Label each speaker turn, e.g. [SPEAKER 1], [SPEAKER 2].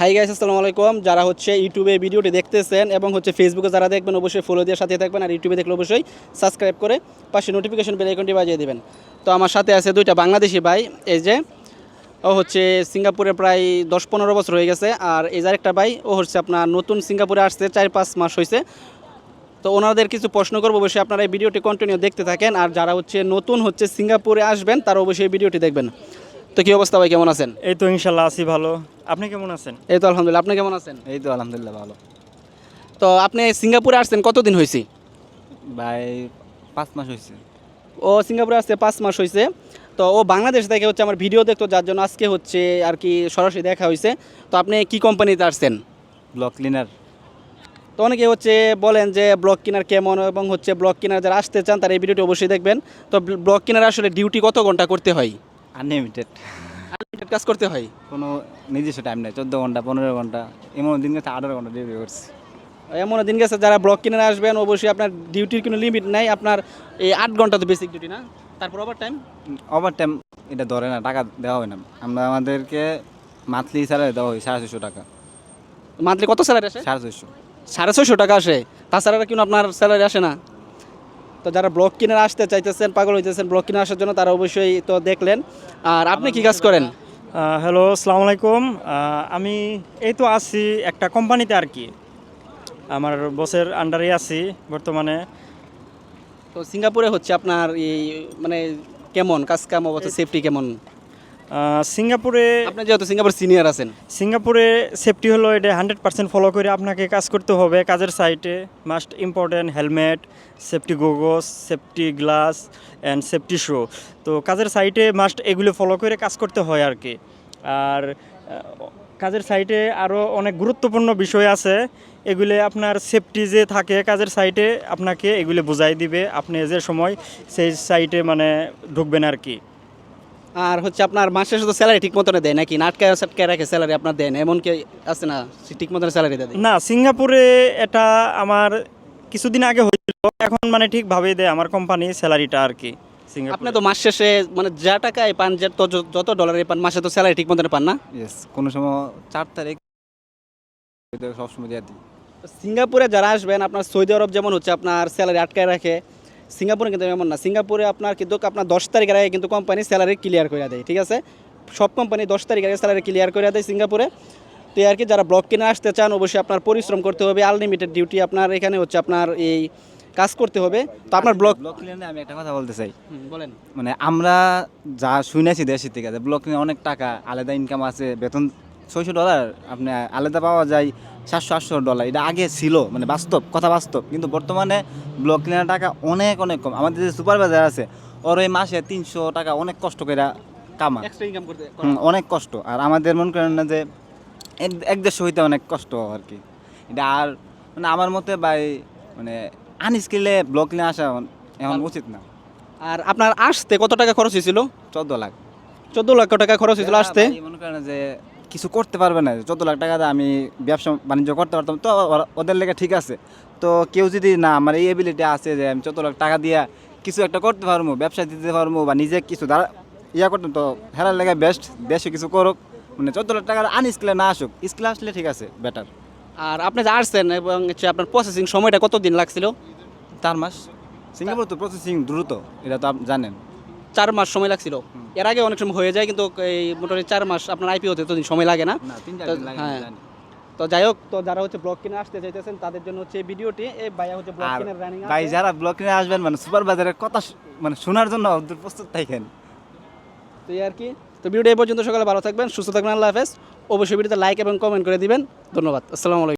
[SPEAKER 1] Hi guys আসসালামু আলাইকুম। যারা হচ্ছে ইউটিউবে ভিডিওটি দেখতেছেন এবং হচ্ছে ফেসবুকে যারা দেখবেন, অবশ্যই ফলো দিয়ে সাথে থাকবেন আর ইউটিউবে দেখলে অবশ্যই সাবস্ক্রাইব করে পাশে নোটিফিকেশন বেল আইকনটি বাজিয়ে দিবেন। তো আমার সাথে আছে দুইটা বাংলাদেশি ভাই, এই যে ও হচ্ছে সিঙ্গাপুরে প্রায় দশ পনেরো বছর হয়ে গেছে আর এই যে একটা ভাই, ও হচ্ছে আপনার নতুন সিঙ্গাপুরে আসছে, চার পাঁচ মাস হয়েছে তো ওনাদের কিছু প্রশ্ন করব, অবশ্যই আপনারা এই ভিডিওটি কন্টিনিউ দেখতে থাকেন আর যারা হচ্ছে নতুন হচ্ছে সিঙ্গাপুরে আসবেন, তারা অবশ্যই এই ভিডিওটি দেখবেন। তো কি অবস্থা ভাই কেমন আছেন?
[SPEAKER 2] এই তো ইনশাল্লাহ আছি ভালো। আপনি কেমন আছেন?
[SPEAKER 1] এই তো আলহামদুলিল্লাহ আপনি কেমন আছেন?
[SPEAKER 3] এই তো আলহামদুলিল্লাহ ভালো।
[SPEAKER 1] তো আপনি সিঙ্গাপুরে আসছেন কতদিন হয়েছে
[SPEAKER 3] ভাই পাঁচ মাস হয়েছে
[SPEAKER 1] ও সিঙ্গাপুরে আসছে পাঁচ মাস হয়েছে তো ও বাংলাদেশ থেকে হচ্ছে আমার ভিডিও দেখতো যার জন্য আজকে হচ্ছে আর কি সরাসরি দেখা হয়েছে তো আপনি কি কোম্পানিতে আসছেন?
[SPEAKER 3] ব্লক ক্লিনার
[SPEAKER 1] তো অনেকে হচ্ছে বলেন যে ব্লক কিনার কেমন এবং হচ্ছে ব্লক কিনার যারা আসতে চান তারা এই ভিডিওটি অবশ্যই দেখবেন। তো ব্লক কিনার আসলে ডিউটি কত ঘণ্টা করতে হয়?
[SPEAKER 3] আনলিমিটেড
[SPEAKER 1] আনলিমিটেড কাজ করতে হয়?
[SPEAKER 3] কোনো নিজস্ব টাইম নেই চোদ্দ ঘণ্টা পনেরো ঘণ্টা এমন দিন গেছে আঠারো ঘণ্টা ডিউটি করছি।
[SPEAKER 1] এমন দিন গেছে যারা ব্লক কিনারে আসবেন অবশ্যই আপনার ডিউটির কোনো লিমিট নাই আপনার এই আট ঘণ্টা তো বেসিক ডিউটি না? তারপর ওভার টাইম
[SPEAKER 3] ওভার টাইম এটা ধরে না টাকা দেওয়া হয় না। আমরা আমাদেরকে মান্থলি স্যালারি দেওয়া হয় সাড়ে ছশো টাকা।
[SPEAKER 1] মান্থলি কত স্যালারি আসে?
[SPEAKER 3] সাড়ে ছশো
[SPEAKER 1] সাড়ে ছয়শো টাকা আসে। তাছাড়া কিন্তু আপনার স্যালারি আসে না? তো যারা ব্লক কিনে আসতে চাইতেছেন পাগল হইতেছেন ব্লক কিনে আসার জন্য তারা অবশ্যই তো দেখলেন। আর আপনি কি কাজ করেন?
[SPEAKER 2] হ্যালো আসসালামু আলাইকুম। আমি এই তো আছি একটা কোম্পানিতে আর কি। আমার বসের আন্ডারে আছি বর্তমানে।
[SPEAKER 1] তো সিঙ্গাপুরে হচ্ছে আপনার এই মানে কেমন? কাজ কাম অবস্থা সেফটি কেমন?
[SPEAKER 2] সিঙ্গাপুরে
[SPEAKER 1] আপনি যেহেতু সিঙ্গাপুর সিনিয়র আছেন।
[SPEAKER 2] সিঙ্গাপুরে সেফটি হলো এটা হান্ড্রেড পার্সেন্ট ফলো করে আপনাকে কাজ করতে হবে কাজের সাইটে must important helmet safety goggles safety glass and safety shoe তো কাজের সাইটে মাস্ট এগুলো ফলো করে কাজ করতে হয় আর কি। আর কাজের সাইটে আরও অনেক গুরুত্বপূর্ণ বিষয় আছে। এগুলো আপনার সেফটি যে থাকে কাজের সাইটে আপনাকে এগুলো বোঝাই দিবে। আপনি যে সময় সেই সাইটে মানে ঢুকবেন আর কি।
[SPEAKER 1] আর হচ্ছে আপনার মাসে শুধু স্যালারি ঠিক মতন দেয় নাকি? নাটকায় সাটকায় রাখে স্যালারি আপনার দেন? এমন কি আছে না? ঠিক মতন স্যালারি দেয়?
[SPEAKER 2] না সিঙ্গাপুরে এটা আমার কিছুদিন আগে হয়েছিল। এখন মানে ঠিকভাবে দেয় আমার কোম্পানি স্যালারিটা আর কি
[SPEAKER 1] আপনি তো মাস শেষে মানে যা টাকায় পান যে তো যত ডলারে পান মাসে তো স্যালারি ঠিক মতন পান না?
[SPEAKER 3] ইয়েস কোনো সময় চার তারিখ সবসময় দিয়ে দিই।
[SPEAKER 1] সিঙ্গাপুরে যারা আসবেন আপনার সৌদি আরব যেমন হচ্ছে আপনার স্যালারি আটকায় রাখে সিঙ্গাপুরে কিন্তু এমন না। সিঙ্গাপুরে আপনার কিন্তু আপনার দশ তারিখের আগে কিন্তু কোম্পানি স্যালারি ক্লিয়ার করে দেয় ঠিক আছে? সব কোম্পানি দশ তারিখের আগে স্যালারি ক্লিয়ার করে দেয় সিঙ্গাপুরে। তো আর কি যারা ব্লক কিনে আসতে চান অবশ্যই আপনার পরিশ্রম করতে হবে। আনলিমিটেড ডিউটি আপনার এখানে হচ্ছে আপনার এই কাজ করতে হবে। তো আপনার ব্লক
[SPEAKER 3] ব্লক ক্লিনারে আমি একটা কথা বলতে চাই।
[SPEAKER 1] বলেন।
[SPEAKER 3] মানে আমরা যা শুনেছি দেশের থেকে ব্লক নিয়ে অনেক টাকা আলাদা ইনকাম আছে বেতন ছয়শো ডলার আপনি আলাদা পাওয়া যায়। সাতশো আটশো ডলার। এটা আগে ছিল মানে বাস্তব কথা বাস্তব। কিন্তু বর্তমানে ব্লক ক্লিনার টাকা অনেক অনেক কম। আমাদের যে সুপারভাইজার আছে ওর ওই মাসে তিনশো টাকা অনেক কষ্ট করে কামা
[SPEAKER 1] ইনকাম করতে
[SPEAKER 3] অনেক কষ্ট। আর আমাদের মন করেন না যে এক- দেশ হইতে অনেক কষ্ট আর কি এটা আর মানে আমার মতে ভাই মানে আনস্কিলে ব্লক নিয়ে আসা এখন উচিত না।
[SPEAKER 1] আর আপনার আসতে কত টাকা খরচ হয়েছিল?
[SPEAKER 3] চোদ্দ লাখ।
[SPEAKER 1] চোদ্দ লক্ষ টাকা খরচ হয়েছিল আসতে?
[SPEAKER 3] মনে করেন যে কিছু করতে পারবে না। চোদ্দ লাখ টাকা দিয়ে আমি ব্যবসা বাণিজ্য করতে পারতাম। তো ওদের লেগে ঠিক আছে। তো কেউ যদি না আমার এই এবিলিটি আছে যে আমি চোদ্দ লাখ টাকা দিয়ে কিছু একটা করতে পারব ব্যবসা দিতে পারব বা নিজে কিছু দাঁড়া ইয়া করতাম তো হেরার লেগে বেস্ট দেশে কিছু করুক। মানে চোদ্দ লাখ টাকা আনস্কিলে না আসুক স্কিল আসলে ঠিক আছে বেটার
[SPEAKER 1] আর আপনি যে আসছেন এবং হচ্ছে আপনার প্রসেসিং সময়টা কত দিন লাগছিল?
[SPEAKER 3] চার মাস। সিঙ্গাপুর তো প্রসেসিং দ্রুত এটা তো আপনি জানেন।
[SPEAKER 1] চার মাস সময় লাগছিল। এর আগে অনেক সময় হয়ে যায় কিন্তু এই মোটামুটি চার মাস আপনার আইপিও হতে তো সময় লাগে না। হ্যাঁ। তো যাই হোক তো যারা হচ্ছে ব্লক কিনে আসতে চাইতেছেন তাদের জন্য হচ্ছে এই ভিডিওটি। এই ভাইয়া হচ্ছে ব্লক কিনে রানিং
[SPEAKER 3] ভাই যারা ব্লক নিয়ে আসবেন মানে সুপার বাজারের কথা মানে শোনার জন্য প্রস্তুত থাকেন।
[SPEAKER 1] তো এই আর কি। তো ভিডিওটি এই পর্যন্ত সকালে ভালো থাকবেন সুস্থ থাকবেন আল্লাহ হাফেজ। অবশ্যই ভিডিওতে লাইক এবং কমেন্ট করে দিবেন। ধন্যবাদ। আসসালামু আলাইকুম।